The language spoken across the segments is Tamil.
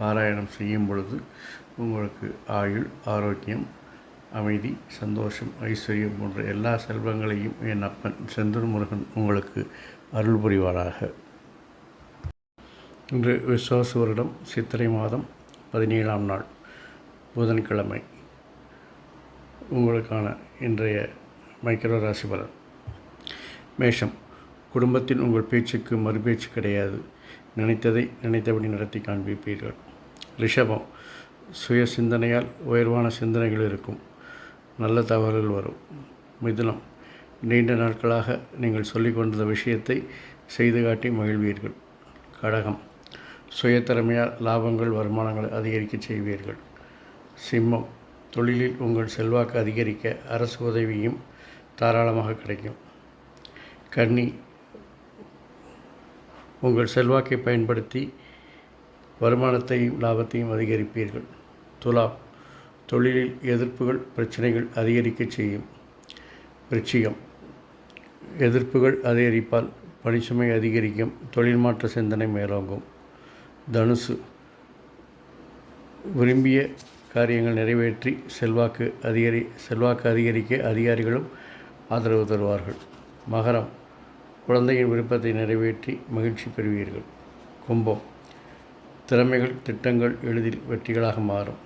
பாராயணம் செய்யும் பொழுது உங்களுக்கு ஆயுள் ஆரோக்கியம் அமைதி சந்தோஷம் ஐஸ்வர்யம் போன்ற எல்லா செல்வங்களையும் என் அப்பன் செந்தூர் முருகன் உங்களுக்கு அருள் புரிவாராக. இன்று விசுவாச வருடம் சித்திரை மாதம் பதினேழாம் நாள் புதன்கிழமை. உங்களுக்கான இன்றைய மைக்ரோ ராசி பலன். மேஷம். குடும்பத்தில் உங்கள் பேச்சுக்கு மறுபேச்சு கிடையாது. நினைத்ததை நினைத்தபடி நடத்தி காண்பிப்பீர்கள். ரிஷபம் சுய சிந்தனையால் உயர்வான சிந்தனைகள் இருக்கும். நல்ல தகவல்கள் வரும். மிதுனம் நீண்ட நாட்களாக நீங்கள் சொல்லிக் கொண்ட விஷயத்தை செய்து காட்டி மகிழ்வீர்கள். கடகம் சுயத்திறமையால் லாபங்கள் வருமானங்களை அதிகரிக்க செய்வீர்கள். சிம்மம் தொழிலில் உங்கள் செல்வாக்கு அதிகரிக்க அரசு உதவியும் தாராளமாக கிடைக்கும். கன்னி உங்கள் செல்வாக்கை பயன்படுத்தி வருமானத்தையும் லாபத்தையும் அதிகரிப்பீர்கள். துலாம் தொழிலில் எதிர்ப்புகள் பிரச்சனைகள் அதிகரிக்கச் செய்யும். விருச்சிகம் எதிர்ப்புகள் அதிகரிப்பால் பணிச்சுமை அதிகரிக்கும். தொழில் மாற்ற சிந்தனை மேலோங்கும். தனுசு விரும்பிய காரியங்கள் நிறைவேற்றி செல்வாக்கு அதிகரி செல்வாக்கு அதிகரிக்க அதிகாரிகளும் ஆதரவு தருவார்கள். மகரம் குழந்தையின் விருப்பத்தை நிறைவேற்றி மகிழ்ச்சி பெறுவீர்கள். கும்பம். திறமைகள் திட்டங்கள் எளிதில் வெற்றிகளாக மாறும்.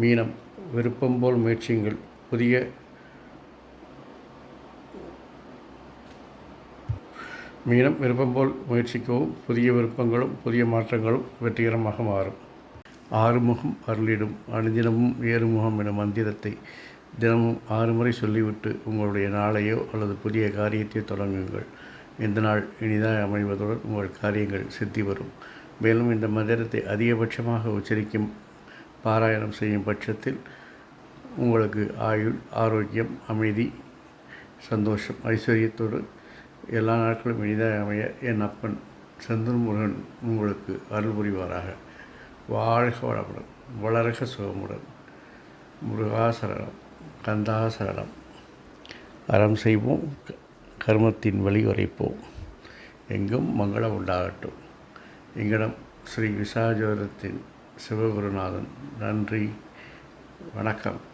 மீனம். விருப்பம் போல் முயற்சியுங்கள். புதிய மீனம் விருப்பம் போல் முயற்சிக்கவும். புதிய விருப்பங்களும் புதிய மாற்றங்களும் வெற்றிகரமாக மாறும். ஆறுமுகம் அருளிடும். அனுதினமும் ஏறுமுகம் என மந்திரத்தை தினமும் ஆறு முறை சொல்லிவிட்டு உங்களுடைய நாளையோ அல்லது புதிய காரியத்தை தொடங்குங்கள். இந்த நாள் இனிதாக அமைவதுடன் உங்கள் காரியங்கள் சித்தி வரும். மேலும் இந்த மந்திரத்தை அதிகபட்சமாக உச்சரிக்கும் பாராயணம் செய்யும் பட்சத்தில் உங்களுக்கு ஆயுள் ஆரோக்கியம் அமைதி சந்தோஷம் ஐஸ்வர்யத்தோடு எல்லா நாட்களும் இனிதாக அமைய என் அப்பன் செந்தூர் முருகன் உங்களுக்கு அருள் புரிவாராக. வாழ்க வளமுடன் வளர்க சுகமுடன் முருகாசரணம் கந்தாசரணம். அறம் செய்வோம். கர்மத்தின் வழி உரைப்போம் எங்கும் மங்களம் உண்டாகட்டும். எங்களிடம் ஸ்ரீ விசாஜோதத்தின் சிவகுருநாதன். நன்றி. வணக்கம்.